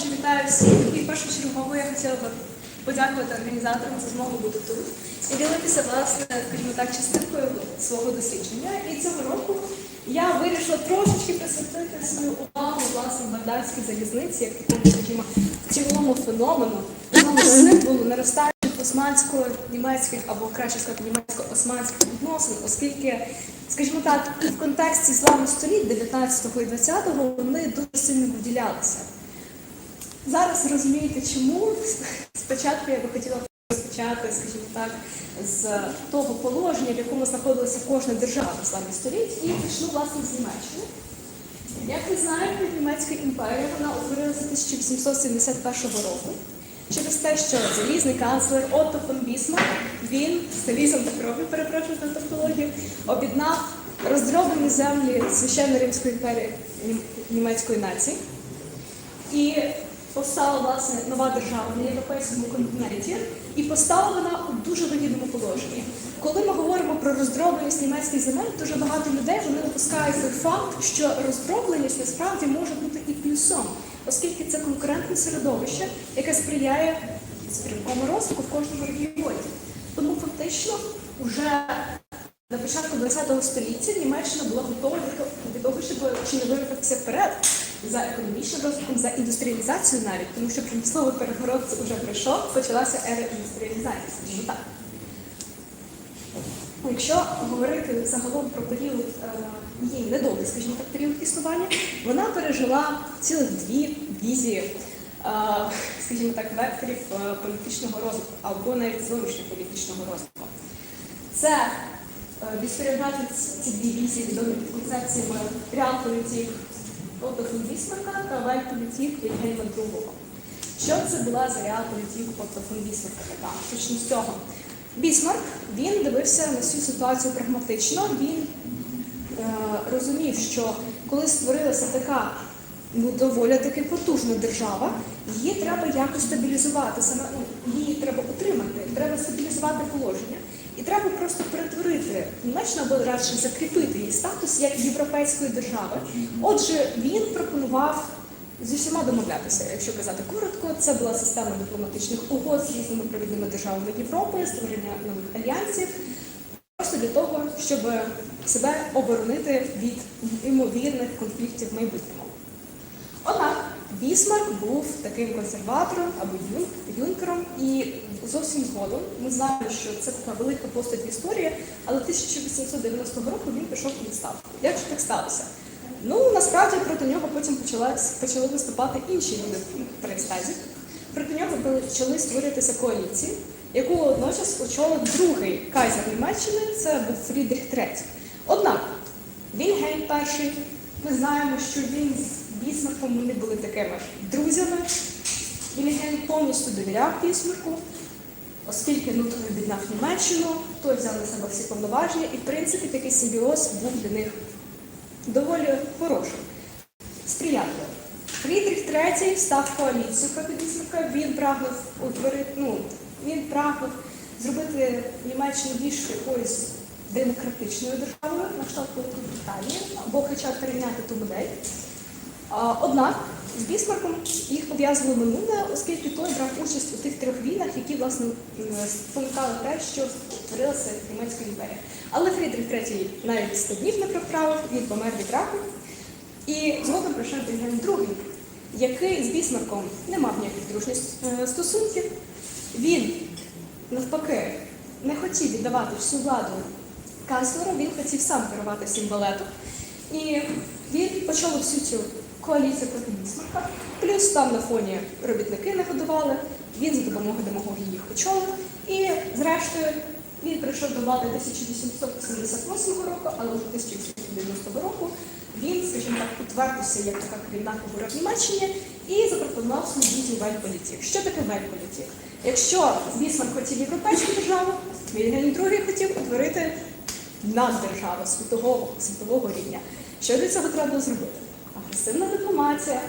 Отже, вітаю всіх. І першочергово я хотіла би подякувати організаторам за змогу бути тут і ділитися, власне, скажімо так, частинкою свого дослідження. І цього року я вирішила трошечки присвятити свою увагу власне багдадській залізниці, як такому, скажімо, цілому феномену, цілому символу наростання османсько-німецьких або краще сказати німецько-османських відносин, оскільки, скажімо так, в контексті славних століть 19-го і 20-го вони дуже сильно виділялися. Зараз розумієте, чому спочатку я би хотіла розпочати, скажімо так, з того положення, в якому знаходилася кожна держава в славі століть, і почну власне з Німеччини. Як ви знаєте, Німецька імперія вона утворилася 1871 року через те, що залізний канцлер Отто фон Бісмарк, він з залізом та кров'ю, перепрошую за тавтологію, об'єднав роздроблені землі священної Римської імперії німецької нації. І постала власне нова держава на європейському континенті, і постала вона у дуже вигідному положенні. Коли ми говоримо про роздробленість німецьких земель, дуже багато людей вони допускають той факт, що роздробленість насправді може бути і плюсом, оскільки це конкурентне середовище, яке сприяє стрімкому розвитку в кожному регіоні. Тому фактично вже на початку ХХ століття Німеччина була готова до- того, щоб чи не вирватися вперед за економічним розвитком, за індустріалізацією навіть, тому що промисловий переворот вже пройшов, почалася ера індустріалізації, скажімо так. Якщо говорити загалом про період е, її недовгий, скажімо так, період існування, вона пережила цілих дві візії, е, скажімо так, векторів е, політичного розвитку або навіть зовнішньополітичного розвитку. Це відстерігати ці дві візії відомі під концепціями реалполітік Фон Бісмарка та вельполітік Вільгельма II. Що це була за реалполітік Отто фон Бісмарка така? Почну з цього. Бісмарк він дивився на всю ситуацію прагматично. Він е, розумів, що коли створилася така ну, доволі таки потужна держава, її треба якось стабілізувати. Саме ну, її треба утримати, треба стабілізувати положення. І треба просто перетворити Німеччину або радше закріпити її статус як європейської держави. Отже, він пропонував зі всіма домовлятися. Якщо казати коротко, це була система дипломатичних угод з різними провідними державами Європи, створення нових альянсів, просто для того, щоб себе оборонити від ймовірних конфліктів в майбутньому. Однак Бісмарк був таким консерватором або юнкером, і зовсім згодом ми знаємо, що це така велика постать в історії, але 1890 року він пішов у відставку. Як же так сталося? Ну насправді проти нього потім почалась, почали виступати інші люди при екстазі. Проти нього почали створюватися коаліції, яку одночас очолив другий кайзер Німеччини, це був Фрідріх III. Однак Вільгельм І, ми знаємо, що він з Бісмарком вони були такими друзями. Вільгельм повністю довіряв Бісмарку, оскільки ну, той об'єднав Німеччину, той взяв на себе всі повноваження, і в принципі такий симбіоз був для них доволі хорошим, сприятливим. Фрідріх III став коаліцію проти він прагнув утворити, ну, він прагнув зробити Німеччину більш якоюсь демократичною державою, на кшталт Великої Британії, або хоча б перейняти ту модель. Однак з Бісмарком їх пов'язувало минуле, оскільки той брав участь у тих трьох війнах, які власне спонукали те, що створилася Німецька імперія. Але Фрідріх III навіть 100 днів не проправив, він помер від раку. І згодом прийшов Вільгельм II, який з Бісмарком не мав ніяких дружніх е, стосунків. Він навпаки не хотів віддавати всю владу канцлеру, він хотів сам керувати всім балетом. І він почав всю цю коаліцію проти Бісмарка. Плюс там на фоні робітники не годували, він за допомогою демагогії їх очолив. І зрештою він прийшов до влади 1878 року, але вже 1890 року він, скажімо так, утвердився як така керівна фігура в Німеччині і запропонував свою вельполітік. Що таке вельполітік? Якщо Бісмарк хотів європейську державу, Вільгельм II хотів утворити наддержаву світового, світового рівня. Що для цього треба зробити? Агресивна дипломатія,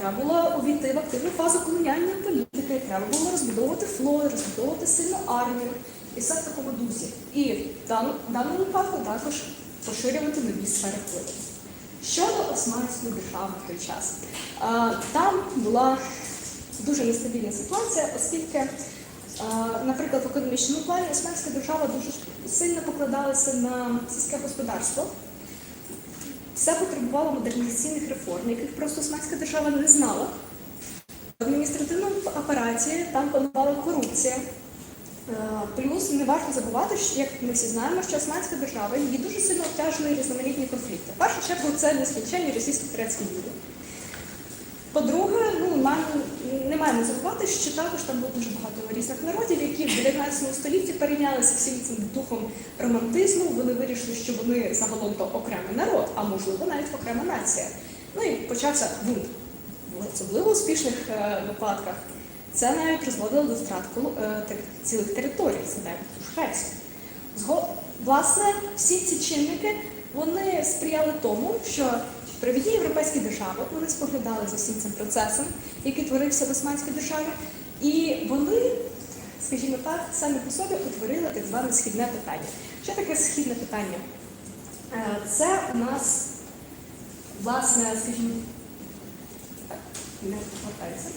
треба було увійти в активну фазу колоніальної політики, треба було розбудовувати флот, розбудовувати сильну армію і все в такому дусі. І даному, в даному випадку також поширювати нові сфери впливу. Щодо Османської держави в той час, там була дуже нестабільна ситуація, оскільки, наприклад, в економічному плані Османська держава дуже сильно покладалася на сільське господарство. Все потребувало модернізаційних реформ, яких просто Османська держава не знала. В адміністративному апараті там панувала корупція. Е, Плюс не варто забувати, що як ми всі знаємо, що Османська держава її дуже сильно обтяжили різноманітні конфлікти. В першу чергу це нескінченні російсько-турецькі війни. По-друге, ну нам не маємо забувати, що також там було дуже багато різних народів, які в 19 столітті перейнялися всім цим духом романтизму. Вони вирішили, що вони загалом то окремий народ, а можливо навіть окрема нація. Ну і почався бунт. В особливо успішних е, випадках це навіть призводило до втрат е, цілих територій, ж Грецію. Зго- Власне, всі ці чинники вони сприяли тому, що при віді європейські держави вони споглядали за всім цим процесом, який творився в Османській державі, і вони, скажімо так, самі по собі утворили так зване східне питання. Що таке східне питання? Е, Це у нас, власне, скажімо, так, не повертається.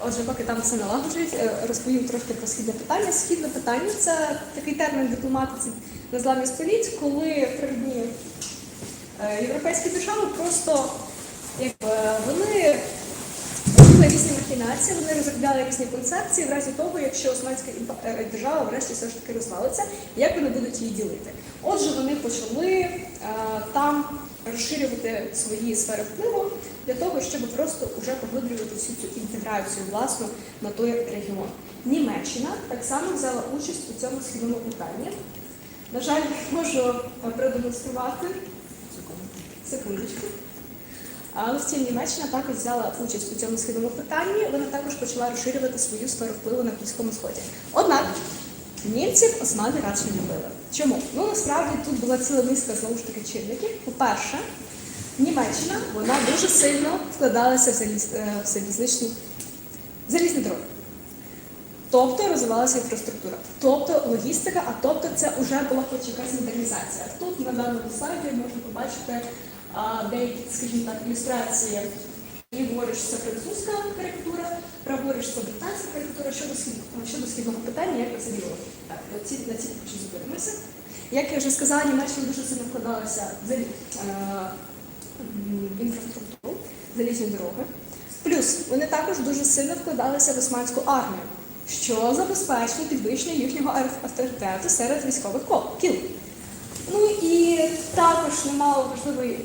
Отже, поки там все налагоджують, е, розповім трошки про східне питання. Східне питання це такий термін дипломатиці на зламі століть, коли провідні е, європейські держави просто якби, вони робили різні махінації, вони розробляли різні концепції в разі того, якщо Османська е, держава врешті все ж таки розвалиться, як вони будуть її ділити. Отже, вони почали е, там розширювати свої сфери впливу для того, щоб просто вже поглиблювати всю цю інтеграцію власну на той регіон. Німеччина так само взяла участь у цьому східному питанні. На жаль, можу продемонструвати секундочку. Але втім, Німеччина також взяла участь у цьому східному питанні. Вона також почала розширювати свою сферу впливу на Близькому Сході. Однак німців османи радше не любили. Чому? Ну насправді тут була ціла низка знову ж таки чинників. По-перше, Німеччина вона дуже сильно вкладалася в, е, залізничну в залізні дороги. Тобто розвивалася інфраструктура, тобто логістика, а тобто це вже була хоч якась модернізація. Тут на даному слайді можна побачити а, деякі, скажімо так, ілюстрації. Ліворуч це французька карикатура, праворуч це британська карикатура щодо щодо східного питання, як це діло. Так, ці, на ці хочу зупинимося. Як я вже сказала, Німеччина дуже сильно вкладалася в е, інфраструктуру, залізні дороги. Плюс вони також дуже сильно вкладалися в османську армію, що забезпечило підвищення їхнього авторитету серед військових кіл. Ну і також немало важливий е,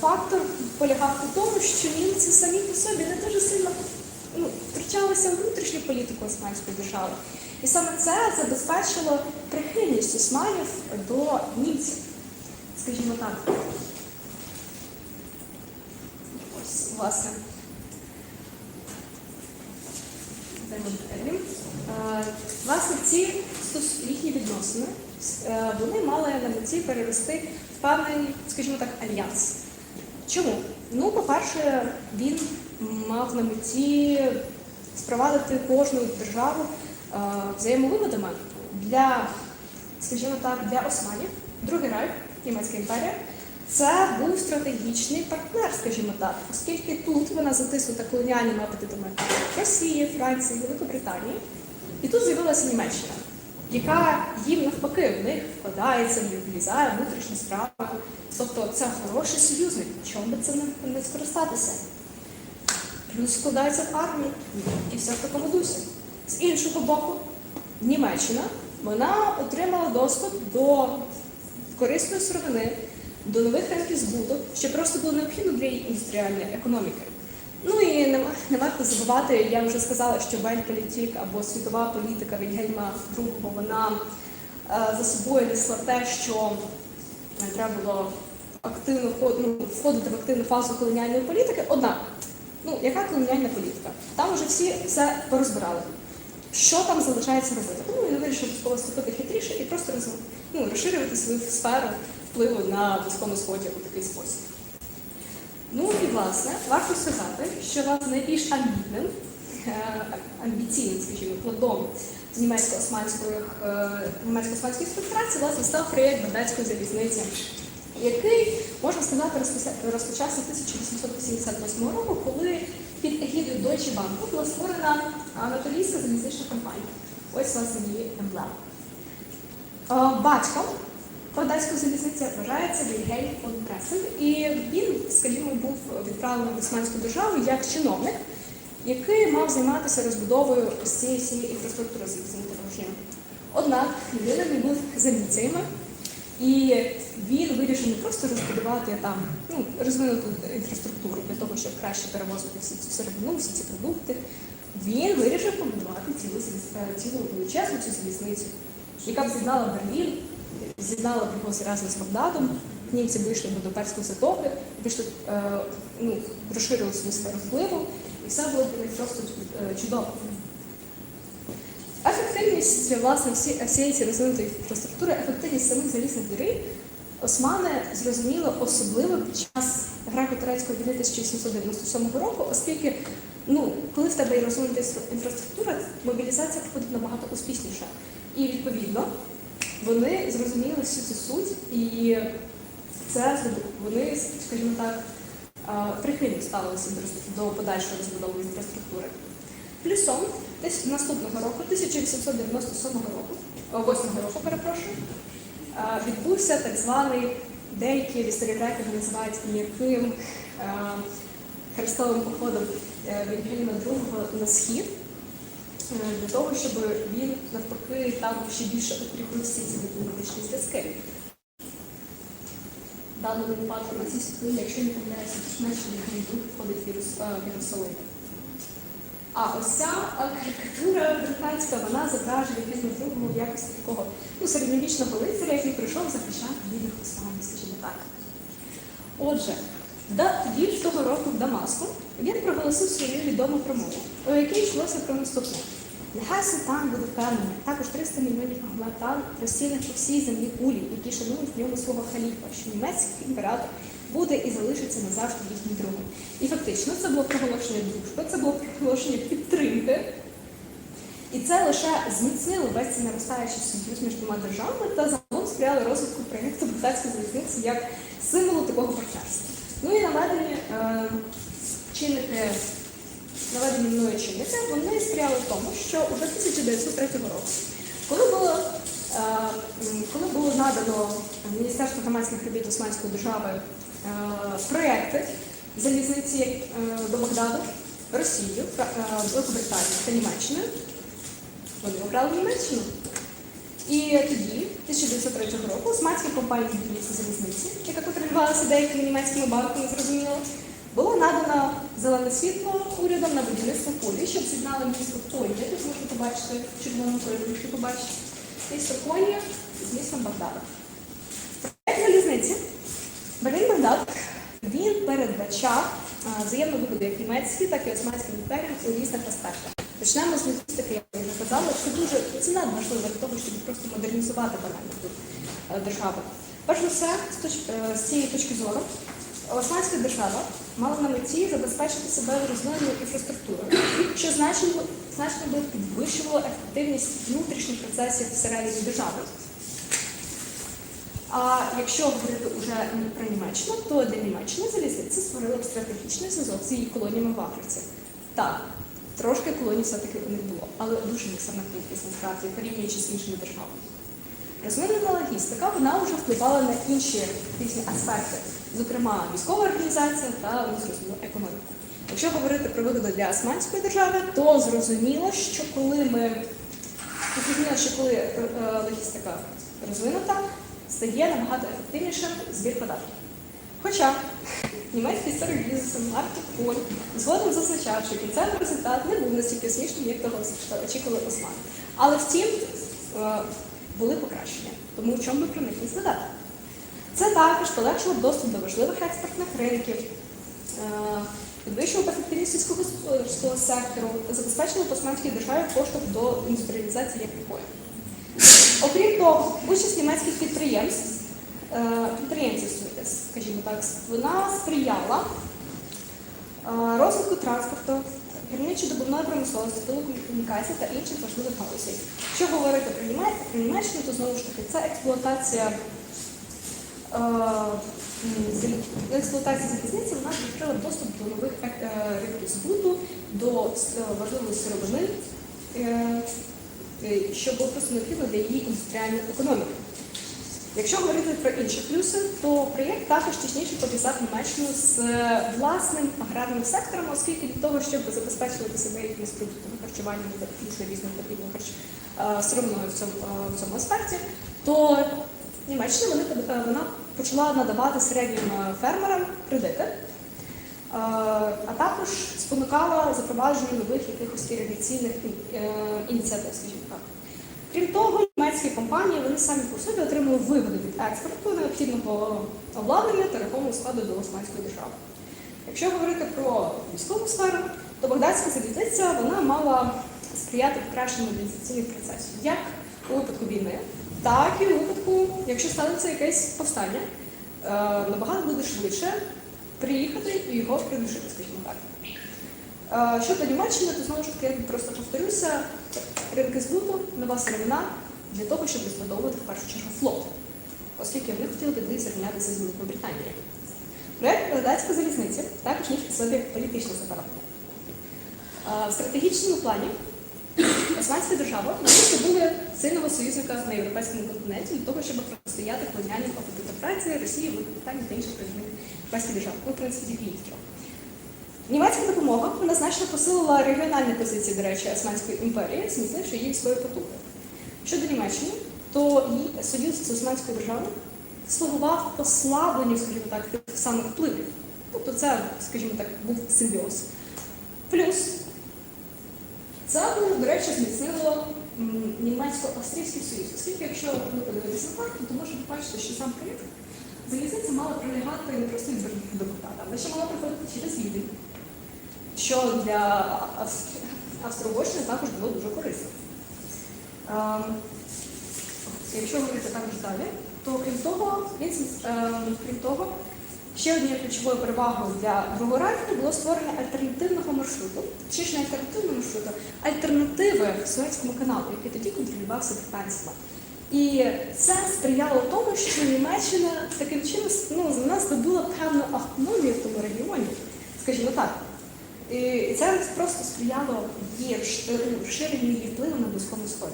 фактор полягав у тому, що німці самі по собі не дуже сильно ну, втручалися у внутрішню політику Османської держави. І саме це забезпечило прихильність османів до німців, скажімо так. Ось, власне. Е, Власне, ці їхні відносини е, вони мали на меті перевести в певний, скажімо так, альянс. Чому? Ну, по-перше, він мав на меті спровадити кожну державу е, взаємовигодами для, скажімо так, для османів, другий райх, Німецька імперія. Це був стратегічний партнер, скажімо так, оскільки тут вона затиснута колоніальними апетитами Росії, Франції, Великобританії. І тут з'явилася Німеччина, яка їм навпаки в них вкладається, влізає внутрішні справи. Тобто це хороший союзник, чому би це не, скористатися? Плюс вкладається в армію і все в такому дусі. З іншого боку, Німеччина вона отримала доступ до корисної сировини, до нових ринків збуту, що просто було необхідно для її індустріальної економіки. Ну і не, не варто забувати, я вже сказала, що Вельполітік або світова політика Вільгельма II, вона е, за собою несла те, що е, треба було активно ну, входити в активну фазу колоніальної політики. Однак, ну яка колоніальна політика? Там вже всі все порозбирали. Що там залишається робити? Тому він вирішив поступити хитріше і просто ну, розширювати свою сферу впливу на Близькому Сході у такий спосіб. Ну і власне варто сказати, що власне найбільш амбітним е, амбіційним, скажімо, плодом німецько-османської е, німецько-османської співпраці, власне, став проєкт Багдадської залізниці, який, можна сказати, розпочався 1888 року, коли під егідою Deutsche Bank була створена Анатолійська залізнична компанія. Ось власне її емблема. Е, Багдадської залізниці вважається Вільгельм фон Пресель, і він, скажімо, був відправлений в Османську державу як чиновник, який мав займатися розбудовою цієї всієї інфраструктури залізниці дорожньої. Однак не був з амбіціями, і він вирішив не просто розбудувати там ну, розвинуту інфраструктуру для того, щоб краще перевозити всі цю сировину, всі ці продукти. Він вирішив побудувати цілу величезну цю залізницю, яка б з'єднала Берлін, з'єднала б разом з Багдадом. Німці вийшли до Перської затоки, вийшли, е, ну, розширили свою сферу впливу, і все було для них просто е, чудово. Ефективність власне всієї цієї розвинутої інфраструктури, ефективність самих залізних доріг османи зрозуміли особливо під час греко-турецької війни 1897 року, оскільки ну, коли в тебе є розвинута інфраструктура, мобілізація проходить набагато успішніше. І відповідно вони зрозуміли всю цю суть, і це вони, скажімо так, прихильно ставилися до подальшої розбудови інфраструктури. Плюсом десь наступного року, 1897 року, о, 8 року, перепрошую, відбувся так званий, деякі історіографи називають м'яким хрестовим походом е, Вільгельма II на схід, для того, щоб він навпаки там ще більше укріпив всі ці дипломатичні зв'язки. В даному випадку на цій світлині, якщо не помиляюся, то менше II входить в Єрус- е, в Єрусалим. А ось ця карикатура британська, вона зображує Вільгельма II в якості такого ну, середньовічного лицаря, який прийшов захищати бідних османів, скажімо так. Отже, тоді ж того року в Дамаску він проголосив свою відому промову, у якій йшлося про наступне. Нехай султан буде впевнений, також 300 мільйонів англатан розсіяних по всій землі кулі, які шанують в ньому свого халіфа, що німецький імператор буде і залишиться назавжди їхнім другом. І фактично це було проголошення дружби, це було проголошення підтримки. І це лише зміцнило весь цей наростаючий союз між двома державами та загалом сприяло розвитку проєкту Багдадської залізниці як символу такого партнерства. Ну і наведені е, чинники, наведені мною чинники, вони сприяли тому, що уже 1903 року, коли було, е, коли було надано Міністерству громадських робіт Османської держави е, проєкти залізниці е, до Багдаду, Росію, Великобританію та Німеччиною, вони обрали Німеччину. І тоді, 1903 року, османській компанії «Тбілісі залізниці, яка контролювалася деякими німецькими банками, зрозуміло, було надано зелене світло урядом на будівництво полі, щоб з'єднали місто Коні. Тут можна побачити червону полі, якщо побачите. Місто Коні з містом Багдадом. Проект залізниці Берлін-Багдад він передбачав взаємну вигоду як німецькій, так і османським імперіям у різних аспектах. Почнемо з логістики, як я вже казала, це дуже це надважливо для того, щоб просто модернізувати банально тут е, державу. Перш за все, е, з цієї точки зору, Османська держава мала на меті забезпечити себе розвиненою інфраструктурою, що значно, значно би підвищувало ефективність внутрішніх процесів всередині держави. А якщо говорити вже про Німеччину, то для Німеччини залізниці створили б стратегічний зв'язок з її колоніями в Африці. Так, трошки колоній все-таки у них було, але дуже мізерна кількість насправді, порівнюючи з іншими державами. Розвинена логістика вона вже впливала на інші різні аспекти, зокрема військова організація та зрозуміло економіка. Якщо говорити про вигоду для Османської держави, то зрозуміло, що коли ми зрозуміло, що коли е, логістика розвинута, стає набагато ефективнішим збір податків. Хоча німецький бізнесу Марті Коль згодом зазначав, що кінцевий результат не був настільки смішним, як того очікували Осман. Але втім, е, були покращення. Тому в чому би про них не згадати? Це також полегшило доступ до важливих експортних ринків, е, підвищило б ефективність сільськогосподарського сектору та забезпечило б османській державі поштовх до індустріалізації як такої. Окрім того, участь німецьких підприємств, е, підприємців, скажімо так, вона сприяла е, розвитку транспорту, гірничо-добувної промисловості, телекомунікацій та інших важливих галузей. Якщо говорити про Німеччину, то знову ж таки це експлуатація. е, Експлуатація залізниці вона відкрила доступ до нових е, ринків збуту, до е, важливої сировини, що було просто необхідно для її індустріальної економіки. Якщо говорити про інші плюси, то проєкт також тісніше пов'язав Німеччину з власним аграрним сектором, оскільки для того, щоб забезпечувати себе якимись продуктами харчування та іншою різною потрібною харч... е, сировиною в цьому, е, в цьому аспекті, то Німеччина вони, е, вона почала надавати середнім фермерам кредити, а також спонукала запровадження нових якихось іригаційних ін- ініціатив, скажімо так. Крім того, німецькі компанії вони самі по собі отримали вигоди від експорту необхідного обладнання та рахунку складу до Османської держави. Якщо говорити про військову сферу, то Багдадська залізниця вона мала сприяти покращенню мобілізаційних процесів, як у випадку війни, так і у випадку, якщо станеться якесь повстання, набагато буде швидше приїхати і його придушити, скажімо так. Щодо Німеччини, то знову ж таки я просто повторюся, ринки збуту, нова сировина для того, щоб розбудовувати в першу чергу флот, оскільки вони хотіли тоді зрівнятися з Великою Британією. Проєкт Багдадської залізниці також міг в собі політичну запаровку. В стратегічному плані Османська держава були сильного союзника на європейському континенті для того, щоб протистояти колоніальним апетитам Франції, Росії, Великобританії та інших країн європейських держав, в принципі, тільки. Німецька допомога вона значно посилила регіональні позиції, до речі, Османської імперії, зміцнивши її військові потуги. Щодо Німеччини, то союз з Османською державою слугував послабленню, скажімо так, тих самих впливів. Тобто це, скажімо так, був симбіоз. Плюс це, до речі, зміцнило німецько-австрійський союз. Оскільки, якщо ви подивитися на карту, то можна побачити, що сам проєкт залізниця мала пролягати не просто від Берліна до Багдада, але ще мала проходити через Відень, що для Австро-Угорщини також було дуже корисно. Ем, Якщо говорити також далі, то крім того, він, ем, крім того, ще однією ключовою перевагою для Другого Райху було створення альтернативного маршруту, чи ж не альтернативного маршруту, альтернативи Суецькому каналу, який тоді контролювався британцями. І це сприяло тому, що Німеччина таким чином ну, вона здобула певну автономію в тому регіоні, скажімо так. І це просто сприяло її розш- розширенню впливу на Близькому Сході.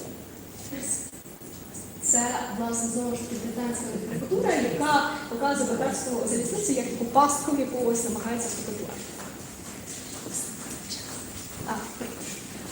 Це, власне, знову ж таки британська префектура, яка показує братську залізницю як таку пастку, в яку ось намагається.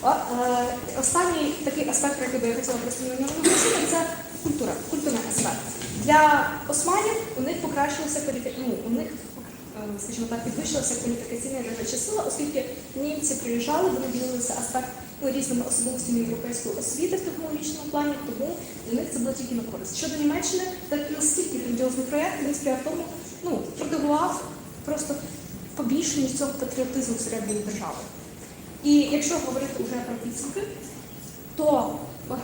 О, е, останній такий аспект, про який би я хотіла просто наголосити, це культура, культурний аспект. Для османів у них покращилася кваліфі... ну, у них, е, скажімо так, підвищилася кваліфікаційна робоча оскільки німці приїжджали, вони ділилися аспект різними особливостями європейської освіти в технологічному плані, тому для них це було тільки на користь. Щодо Німеччини, так настільки грандіозний проєкт, він сприяв тому, ну, продовував просто побільшення цього патріотизму всередині держави. І якщо говорити вже про підсумки, то е,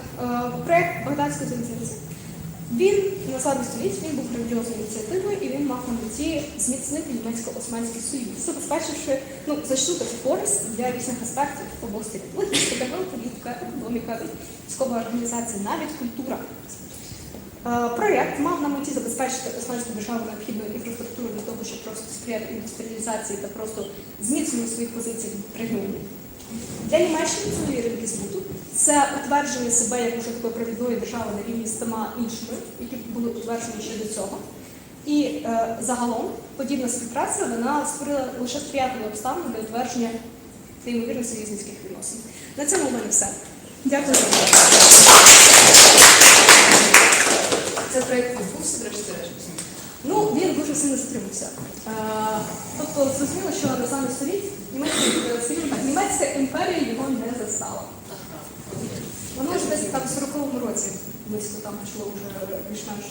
проєкт Багдадської залізниці, він на слабі століть він був грандіозною ініціативою і він мав на меті зміцнити німецько-османський союз, забезпечивши ну, значну таку користь для різних аспектів обох. Логістика, геополітика, економіка, військова організація, навіть культура. Е, Проєкт мав на меті забезпечити османську державу необхідною інфраструктурою для того, щоб просто сприяти індустріалізації та просто зміцненню своїх позицій в регіоні. Для Німеччини це ринки збуту. Це утвердження себе як уже такої провідної держави на рівні з тима іншими, які були утверджені ще до цього. І е, загалом подібна співпраця вона створила лише сприятливі обставини для утвердження неймовірних союзницьких відносин. На цьому у мене все. Дякую за увагу. Це проєкт відбувся, врешті-решт. Ну, він дуже сильно затримався. Е, тобто, зрозуміло, що на самий століть німецька імперія його не застала. Воно ж десь там в 40-му році близько там почало вже більш-менш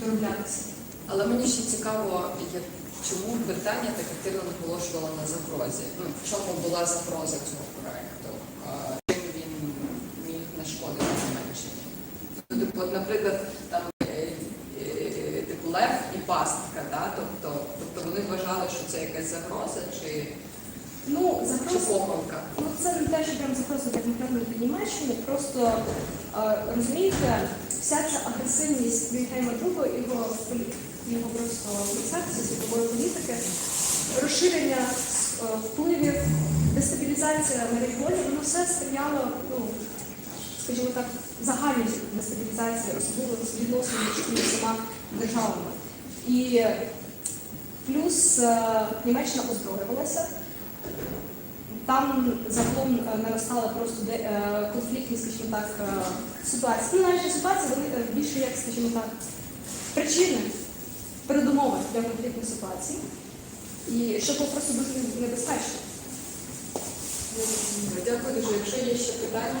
дороблятися. Але мені ще цікаво, як, чому Британія так активно наголошувала на загрозі. Ну, в чому була загроза цього проєкту? Чим він міг нашкодити Німеччині? Ну, типу, наприклад, там е, е, типу лев і пастка, да? тобто, тобто вони вважали, що це якась загроза, чи Ну, загроза. Ну, це не те, що прям загроза для конкретної для Німеччини. Просто е, розумієте, вся ця агресивність Вільгельма II, його його просто концепції світової політики, розширення е, впливів, дестабілізація на регіоні, воно все сприяло, ну, скажімо так, загальній дестабілізації, особливо з відносно між всіма державами. І плюс е, Німеччина озброювалася. Там загалом е, наростала просто де, е, конфліктні, скажімо так, е, ситуації. Ну, навіть ситуації, вони е, більше як, скажімо так, причини, передумови для конфліктних ситуацій. І що було просто дуже небезпечно. Дякую дуже. Якщо є ще питання,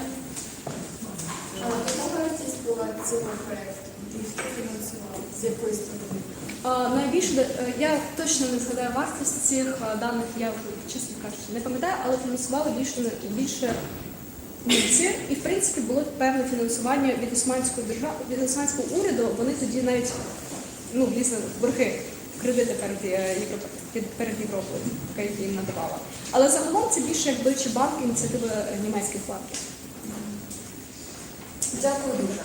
яка вартість була цього проєкту? І хто фінансував? З якої сторони? Е, Найбільше е, я точно не згадаю вартість цих е, даних, я вже чесно кажучи, не пам'ятаю, але фінансували більше більше німці. І в принципі було певне фінансування від османської держави, від османського уряду. Вони тоді навіть ну, влізли в борги кредити перед Європою, перед Європою, яка їм надавала. Але загалом це більше як Deutsche Bank, ініціатива е, німецьких банків. дякую дуже.